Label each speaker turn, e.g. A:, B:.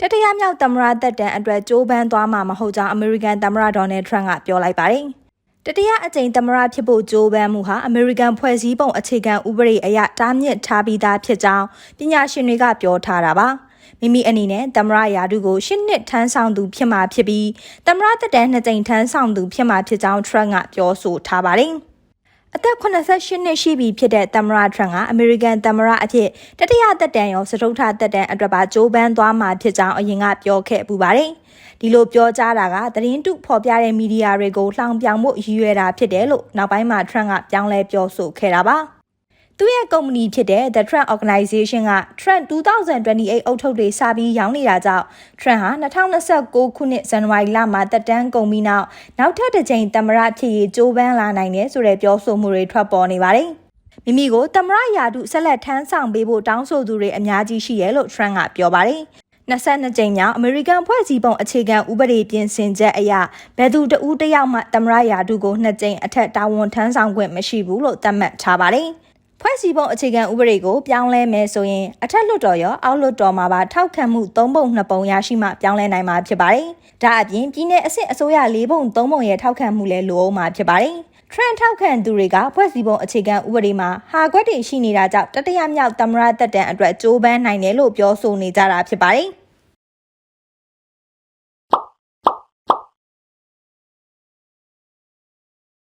A: တတိယမြောက်သမ္မတသက်တမ်းအတွက်ကြိုးပမ်းသွားမှာမဟုတ်ကြောင်းအမေရိကန်သမ္မတဒေါ်နယ်ထရန့်ကပြောလိုက်ပါတယ်။တတိယအကြိမ်သမ္မတဖြစ်ဖို့ကြိုးပမ်းမှုဟာအမေရိကန်ဖွဲ့စည်းပုံအခြေခံဥပဒေအရတားမြစ်ထားပြီးသားဖြစ်ကြောင်းပညာရှင်တွေကပြောထားတာပါ။မိမိအနေနဲ့သမ္မတရာထူးကိုရှစ်နှစ်ထမ်းဆောင်သူဖြစ်မှာဖြစ်ပြီးသမ္မတသက်တမ်းနှစ်ကြိမ်ထမ်းဆောင်သူဖြစ်မှာဖြစ်ကြောင်းထရန့်ကပြောဆိုထားပါတယ်။ အသက်88နှစ်ရှိပြီဖြစ်တဲ့သမ္မတထရန့်ကအမေရိကန်သမ္မတအဖြစ်တတိယသက်တမ်းရောစတုထသက်တမ်းအတွက်ပါကြိုးပမ်းသွားမှာဖြစ်ကြောင်းအရင်ကပြောခဲ့ပူပါတယ်။ဒီလိုပြောကြားတာကသတင်းတုဖော်ပြတဲ့မီဒီယာတွေကိုလှောင်ပြောင်မှုရည်ရွယ်တာဖြစ်တယ်လို့နောက်ပိုင်းမှာထရန့်ကပြောင်းလဲပြောဆိုခဲ့တာပါ။ သူ့ရဲ့ကုမ္ပဏီဖြစ်တဲ့ The Trump Organization က Trump 2028အုပ်ထုပ်တွေစပြီးရောင်းနေတာကြောင့် Trump ဟာ2029ခုနှစ်ဇန်နဝါရီလမှာတက်တန်းကုန်ပြီးနောက်နောက်ထပ်တစ်ကြိမ်သမ္မတဖြစ်ရေးကြိုးပမ်းလာနိုင်တယ်ဆိုတဲ့ပြောဆိုမှုတွေထွက်ပေါ်နေပါတယ်။မိမိကိုသမ္မတရာထူးဆက်လက်ထမ်းဆောင်ပေးဖို့တောင်းဆိုသူတွေအများကြီးရှိရဲလို့ Trump ကပြောပါတယ်။22ကြိမ်မြောက်အမေရိကန်ဖွဲ့စည်းပုံအခြေခံဥပဒေပြင်ဆင်ချက်အရဘယ်သူတဦးတစ်ယောက်မှသမ္မတရာထူးကိုနှစ်ကြိမ်အထက်တာဝန်ထမ်းဆောင်ခွင့်မရှိဘူးလို့သတ်မှတ်ထားပါတယ်။ ဖွဲ့စည်းပုံအခြေခံဥပဒေကိုပြောင်းလဲမယ်ဆိုရင်အထက်လွှတ်တော်ရောအောက်လွှတ်တော်မှာပါထောက်ခံမှု၃ပုံ၂ပုံရရှိမှပြောင်းလဲနိုင်မှာဖြစ်ပါတယ်။ဒါအပြင်ပြည်내အဆင့်အစိုးရ၄ပုံ၃ပုံရဲ့ထောက်ခံမှုလည်းလိုအောင်မှာဖြစ်ပါတယ်။ Trend ထောက်ခံသူတွေကဖွဲ့စည်းပုံအခြေခံဥပဒေမှာဟာကွက်တွေရှိနေတာကြောင့်တတိယမြောက်သမ္မတသက်တမ်းအတွက်ကြိုးပမ်းနိုင်တယ်လို့ပြောဆိုနေကြတာဖြစ်ပါတယ်။